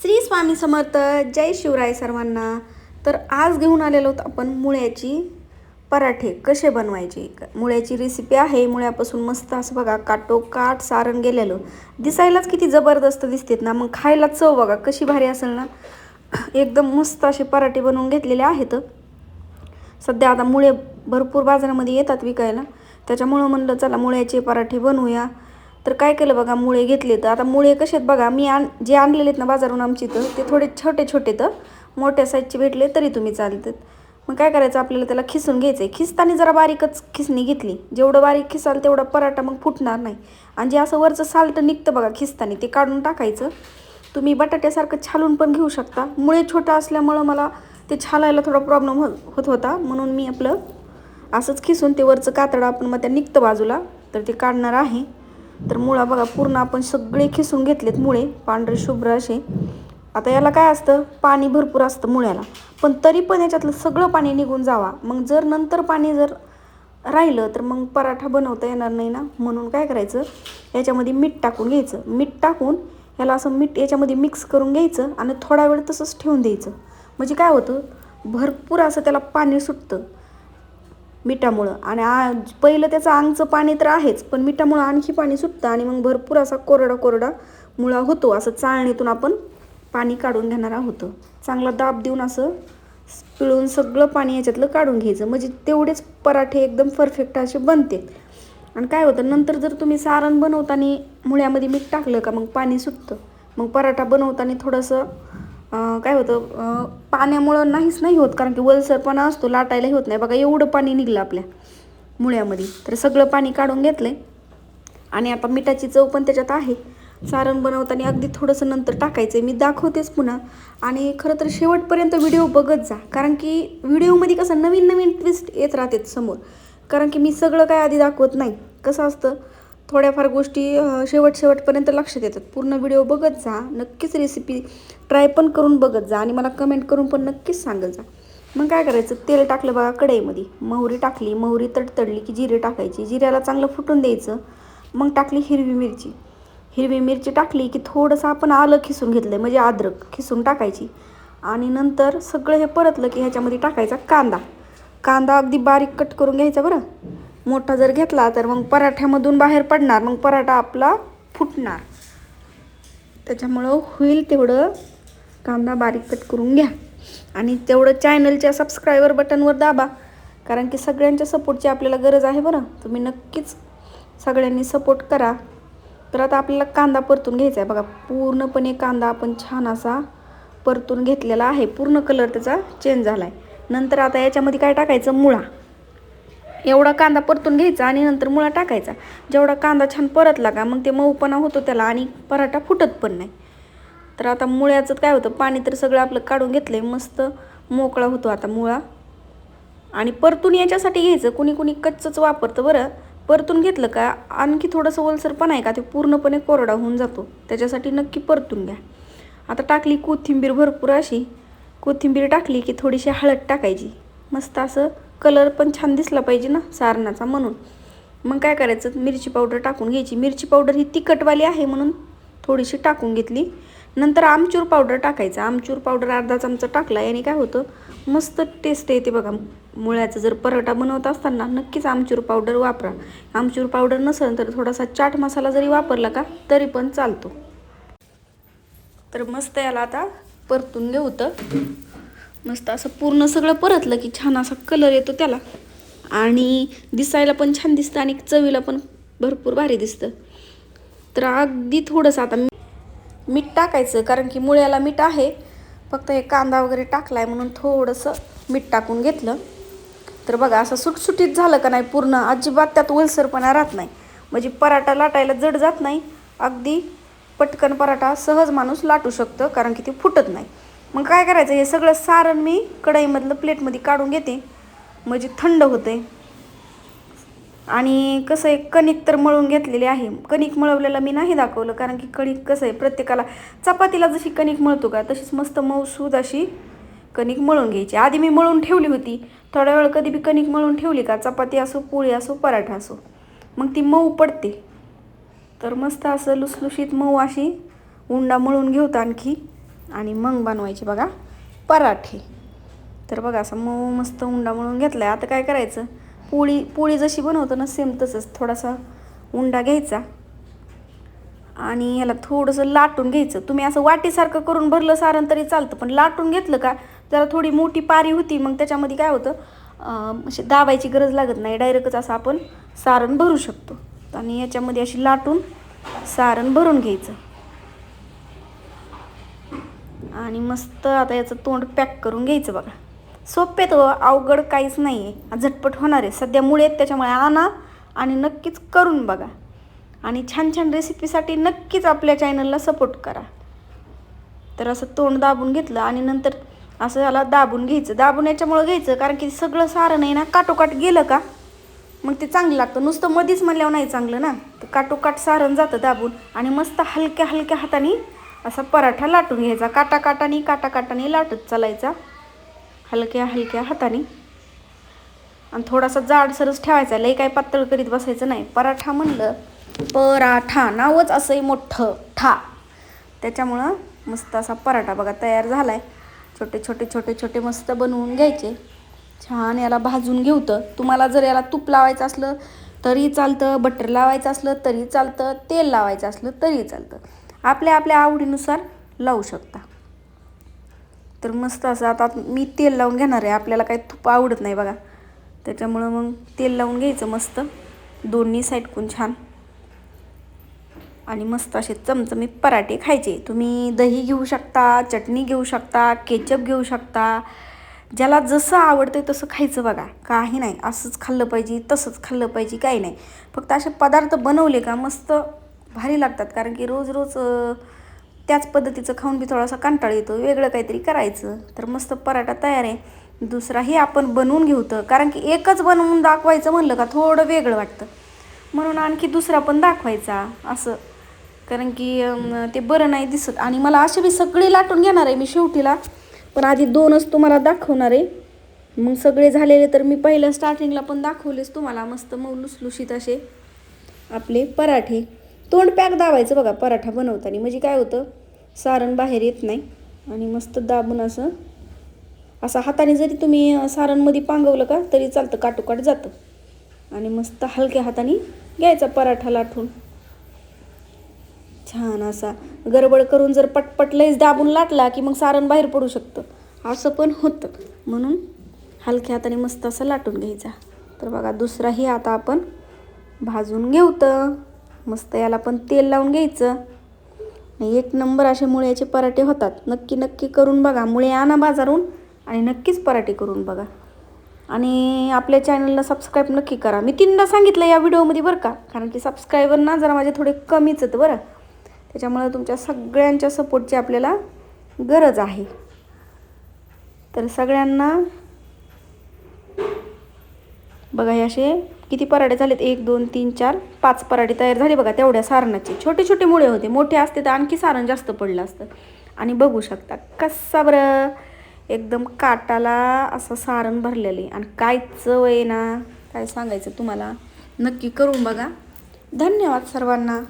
श्री स्वामी समर्थ जय शिवराय सर्वांना. तर आज घेऊन आलेलो आहोत आपण मुळ्याची पराठे कसे बनवायचे. मुळ्याची रेसिपी आहे मुळ्यापासून मस्त असं बघा काटोकाट सारण गेलेलं. दिसायलाच किती जबरदस्त दिसतेत ना मग खायला चव बघा कशी भारी असेल ना. एकदम मस्त असे पराठे बनवून घेतलेले आहेत. सध्या आता मुळे भरपूर बाजारामध्ये येतात विकायला. त्याच्यामुळं म्हणलं चला मुळ्याचे पराठे बनवूया. तर काय केलं बघा मुळे घेतले तर. आता मुळे कसे आहेत बघा मी आण जे आणलेले आहेत ना बाजारून आमची तर ते थोडे छोटे छोटे तर. मोठ्या साईजचे भेटले तरी तुम्ही चालतात. मग काय करायचं आपल्याला त्याला खिसून घ्यायचं आहे खिसताना जरा बारीकच खिसणी घेतली. जेवढं बारीक खिसाल तेवढा पराठा मग फुटणार नाही. आणि जे असं वरचं साल्ट निघतं बघा खिसताना ते काढून टाकायचं. तुम्ही बटाट्यासारखं छालून पण घेऊ शकता. मुळे छोटा असल्यामुळं मला ते छालायला थोडा प्रॉब्लेम हो होत होता. म्हणून मी आपलं असंच खिसून ते वरचं कातडं आपण मग त्या निघतं बाजूला तर ते काढणार आहे. तर मुळा बघा पूर्ण आपण सगळे खिसून घेतलेत मुळे पांढरे शुभ्र असे. आता याला काय असतं? पाणी भरपूर असतं मुळ्याला. पण तरी पण याच्यातलं सगळं पाणी निघून जावा. मग जर नंतर पाणी जर राहिलं तर मग पराठा बनवता येणार नाही ना? म्हणून काय करायचं? याच्यामध्ये मीठ टाकून घ्यायचं. मीठ टाकून याला असं मीठ याच्यामध्ये मिक्स करून घ्यायचं आणि थोडा वेळ तसंच ठेवून द्यायचं. म्हणजे काय होतं? भरपूर असं त्याला पाणी सुटतं. मिठामुळं. आणि आ पहिलं त्याचं आंगचं पाणी तर आहेच पण मिठामुळं आणखी पाणी सुटतं आणि मग भरपूर असा कोरडा कोरडा मुळा होतो. असं चाळणीतून आपण पाणी काढून घेणार आहोत. चांगला दाब देऊन असं पिळून सगळं पाणी याच्यातलं काढून घ्यायचं. म्हणजे तेवढेच पराठे एकदम परफेक्ट असे बनते आणि काय होतं नंतर जर तुम्ही सारण बनवताना मुळ्यामध्ये मीठ टाकलं का मग पाणी सुटतं. मग पराठा बनवताना थोडंसं काय होतं पाण्यामुळं नाहीच नाही होत. कारण की वलसरपणा असतो लाटायलाही होत नाही. बघा एवढं पाणी निघलं आपल्या मुळ्यामध्ये. तर सगळं पाणी काढून घेतलं आहे आणि आता मिठाची चव पण त्याच्यात आहे. सारण बनवताना अगदी थोडंसं नंतर टाकायचं आहे मी दाखवतेच पुन्हा. आणि खरं तर शेवटपर्यंत व्हिडिओ बघत जा. कारण की व्हिडिओमध्ये कसं नवीन नवीन ट्विस्ट येत राहतात समोर. कारण की मी सगळं काय आधी दाखवत नाही. कसं असतं थोड्याफार गोष्टी शेवट शेवटपर्यंत लक्षात येतात. पूर्ण व्हिडिओ बघत जा नक्कीच रेसिपी ट्राय पण करून बघत जा आणि मला कमेंट करून पण नक्कीच सांगत जा. मग काय करायचं? तेल टाकलं बघा कढईमध्ये. मोहरी टाकली. मोहरी तडतडली की जिरे टाकायची. जिऱ्याला चांगलं फुटून द्यायचं. मग टाकली हिरवी मिरची. हिरवी मिरची टाकली की थोडंसं आपण आलं खिसून घेतलं म्हणजे अद्रक खिसून टाकायची. आणि नंतर सगळं हे परतलं की ह्याच्यामध्ये टाकायचा कांदा. कांदा अगदी बारीक कट करून घ्यायचा बरं. मोठा जर घेतला तर मग पराठ्यामधून बाहेर पडणार मग पराठा आपला फुटणार. त्याच्यामुळं होईल तेवढं कांदा बारीक कट करून घ्या. आणि तेवढं चॅनलच्या सबस्क्रायबर बटनवर दाबा कारण की सगळ्यांच्या सपोर्टची आपल्याला गरज आहे बरं. तुम्ही नक्कीच सगळ्यांनी सपोर्ट करा. तर आता आपल्याला कांदा परतून घ्यायचा आहे. बघा पूर्णपणे कांदा आपण छान असा परतून घेतलेला आहे. पूर्ण कलर त्याचा चेंज झाला आहे नंतर आता याच्यामध्ये काय टाकायचं? मुळा. एवढा कांदा परतून घ्यायचा आणि नंतर मुळा टाकायचा. जेवढा कांदा छान परतला का मग ते मऊपणा होतो त्याला आणि पराठा फुटत पण नाही. तर आता मुळ्याचं काय होतं पाणी तर सगळं आपलं काढून घेतलं आहे मस्त मोकळा होतो आता मुळा. आणि परतून याच्यासाठी घ्यायचं कुणी कुणी कच्चंच वापरतं बरं. परतून घेतलं का आणखी थोडंसं ओलसरपण आहे का ते पूर्णपणे कोरडा होऊन जातो. त्याच्यासाठी नक्की परतून घ्या. आता टाकली कोथिंबीर भरपूर अशी. कोथिंबीर टाकली की थोडीशी हळद टाकायची. मस्त असं कलर पण छान दिसला पाहिजे ना सारणाचा म्हणून. मग काय करायचं? मिरची पावडर टाकून घ्यायची. मिरची पावडर ही तिखटवाली आहे म्हणून थोडीशी टाकून घेतली. नंतर आमचूर पावडर टाकायचा. आमचूर पावडर अर्धा चमचा टाकला. याने काय होतं? मस्त टेस्ट येते बघा. मुळ्याचं जर पराठा बनवत असताना नक्कीच आमचूर पावडर वापरा. आमचूर पावडर नसेल तर थोडासा चाट मसाला जरी वापरला का तरी पण चालतो. तर मस्त याला आता परतून घेऊ तर. मस्त असं पूर्ण सगळं परतलं की छान असा कलर येतो त्याला. आणि दिसायला पण छान दिसतं आणि चवीला पण भरपूर भारी दिसतं. तर अगदी थोडंसं आता मीठ टाकायचं कारण की मुळ्याला मीठ आहे. फक्त हे कांदा वगैरे टाकला आहे म्हणून थोडंसं मीठ टाकून घेतलं. तर बघा असं सुटसुटीत झालं का नाही पूर्ण? अजिबात त्यात ओलसरपणा राहत नाही. म्हणजे पराठा लाटायला जड जात नाही. अगदी पटकन पराठा सहज माणूस लाटू शकतं कारण की ते फुटत नाही. मग काय करायचं हे सगळं सारण मी कढईमधलं प्लेटमध्ये काढून घेते. म्हणजे थंड होते आणि कसं आहे कणिक तर मळून घेतलेली आहे. कणिक मळवलेलं मी नाही दाखवलं कारण की कणिक कसं आहे प्रत्येकाला चपातीला जशी कणिक मळतो का तशीच मस्त मऊसूद अशी कणिक मळून घ्यायची. आधी मी मळून ठेवली होती. थोड्या वेळ कधी बी कणिक मळून ठेवली का चपाती असो पोळी असो पराठा असो मग ती मऊ पडते. तर मस्त असं लुसलुशीत मऊ अशी उंडा मळून घेऊत आणखी. आणि मग बनवायचे बघा पराठे. तर बघा असं मऊ मस्त उंडा म्हणून घेतला आहे आता काय करायचं? पोळी पोळी जशी बनवतो ना सेम तसंच. थोडासा उंडा घ्यायचा आणि ह्याला थोडंसं लाटून घ्यायचं. तुम्ही असं वाटीसारखं करून भरलं सारण तरी चालतं पण लाटून घेतलं का जरा थोडी मोठी पारी होती मग त्याच्यामध्ये काय होतं असे अशी दाबायची गरज लागत नाही. डायरेक्टच असं आपण सारण भरू शकतो. आणि याच्यामध्ये अशी लाटून सारण भरून घ्यायचं. आणि मस्त आता याचं तोंड पॅक करून घ्यायचं बघा. सोपे तो अवघड काहीच नाही आहे झटपट होणार आहे. सध्या मुळे आहेत त्याच्यामुळे आणा आणि नक्कीच करून बघा. आणि छान छान रेसिपीसाठी नक्कीच आपल्या चॅनलला सपोर्ट करा. तर असं तोंड दाबून घेतलं आणि नंतर असं याला दाबून घ्यायचं. दाबून याच्यामुळं घ्यायचं कारण की सगळं सारण आहे ना काटोकाट गेलं का मग ते चांगलं लागतं. नुसतं मधीच म्हणल्यावर नाही चांगलं ना. तर काटोकाट सारण जातं दाबून आणि मस्त हलक्या हलक्या हाताने असा पराठा लाटून घ्यायचा. काटा काटाने काटा काटाने लाटत चालायचा. हलक्या हलक्या हाताने. आणि थोडासा जाडसरच ठेवायचा. लई काय पातळ करीत बसायचं नाही. पराठा म्हणलं पराठा नावच असंही मोठं ठा. त्याच्यामुळं मस्त असा पराठा बघा तयार झाला आहे छोटे छोटे छोटे छोटे मस्त बनवून घ्यायचे. छान याला भाजून घेवतं तुम्हाला जर याला तूप लावायचं असलं तरी चालतं बटर लावायचं असलं तरी चालतं तेल लावायचं असलं तरी चालतं. आपल्या आपल्या आवडीनुसार लावू शकता. तर मस्त असं आता मी तेल लावून घेणार आहे. आपल्याला काही तूप आवडत नाही बघा. त्याच्यामुळं मग तेल लावून घ्यायचं मस्त. दोन्ही साईडकून छान. आणि मस्त असे चमचमीत पराठे खायचे. तुम्ही दही घेऊ शकता चटणी घेऊ शकता केचप घेऊ शकता. ज्याला जसं आवडतं तसं खायचं बघा. काही नाही. असंच खाल्लं पाहिजे तसंच खाल्लं पाहिजे काही नाही. फक्त असे पदार्थ बनवले का मस्त भारी लागतात. कारण की रोज रोज त्याच पद्धतीचं खाऊन बी थोडासा कंटाळ येतो. वेगळं काहीतरी करायचं. तर मस्त पराठा तयार आहे. दुसराही आपण बनवून घेऊतं कारण की एकच बनवून दाखवायचं म्हणलं का थोडं वेगळं वाटतं. म्हणून आणखी दुसरा पण दाखवायचा. असं. कारण की ते बरं नाही दिसत. आणि मला असे बी सगळे लाटून घेणार आहे मी शेवटीला. पण आधी दोनच तुम्हाला दाखवणार आहे. मग सगळे झालेले तर मी पहिल्या स्टार्टिंगला पण दाखवलेच तुम्हाला. मस्त मऊ लुसलुशीत असे आपले पराठे. तोंड पॅक दाबायचं बघा पराठा बनवताना. म्हणजे काय होतं सारण बाहेर येत नाही आणि मस्त दाबून असं असं हाताने जरी तुम्ही सारणमध्ये पांगवलं का तरी चालतं काटोकाट जातं. आणि मस्त हलक्या हाताने घ्यायचा पराठा लाटून. छान असा गडबड करून जर पटपट लईच दाबून लाटला की मग सारण बाहेर पडू शकतं. असं पण होतं. म्हणून हलक्या हाताने मस्त असं लाटून घ्यायचा. तर बघा दुसराही आता आपण भाजून घेऊतं. मस्त याला पण तेल लावून घ्यायचं. एक नंबर असे मुळ्याचे पराठे होतात. नक्की नक्की करून बघा. मुळे आणा बाजारून आणि नक्कीच पराठे करून बघा. आणि आपल्या चॅनलला सबस्क्राईब नक्की करा. मी तीनदा सांगितलं या व्हिडिओमध्ये बरं का. कारण की सबस्क्रायबर ना जरा माझे थोडे कमीच आहेत बरं. त्याच्यामुळं तुमच्या सगळ्यांच्या सपोर्टची आपल्याला गरज आहे. तर सगळ्यांना बघा हे असे किती पराठे झालेत? एक दोन तीन चार पाच पराठे तयार झाले बघा तेवढ्या सारणाचे. छोटे छोटे मुळे होते. मोठे असते तर आणखी सारण जास्त पडलं असतं. आणि बघू शकता कसा बरं? एकदम काटाला असं सारण भरलेले आणि काय चव आहे ना? काय सांगायचं तुम्हाला? नक्की करून बघा. धन्यवाद सर्वांना.